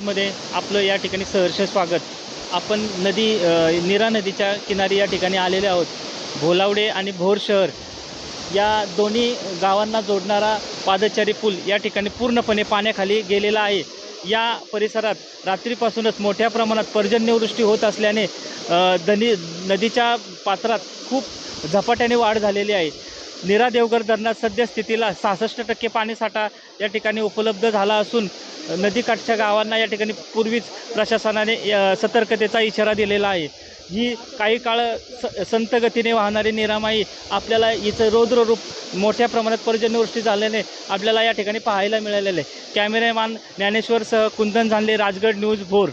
मध्ये आपलं या ठिकाणी सहर्ष स्वागत. आपण नदी निरा नदीच्या किनारी या ठिकाणी आलेले आहोत. भोलावडे आणि भोर शहर या दोन्ही गावांना जोडणारा पादचारी पूल या ठिकाणी पूर्णपणे पाण्याखाली गेलेला आहे. या परिसरात रात्रीपासूनच मोठ्या प्रमाणात पर्जन्यवृष्टी होत असल्याने धनी नदीच्या पात्रात खूप झपाट्याने वाढ झालेली आहे. निरा देवघर धरणात सद्यस्थितीला सहासष्ट टक्के पाणीसाठा या ठिकाणी उपलब्ध झाला असून नदीकाठच्या गावांना या ठिकाणी पूर्वीच प्रशासनाने सतर्कतेचा इशारा दिलेला आहे. ही काही काळ स संत गतीने वाहणारी निरामाई आपल्याला हिचं रौद्र रूप मोठ्या प्रमाणात पर्जन्यवृष्टी झाल्याने आपल्याला या ठिकाणी पाहायला मिळालेलं आहे. कॅमेरामॅन ज्ञानेश्वरसह कुंदन झांले राजगड न्यूज भोर.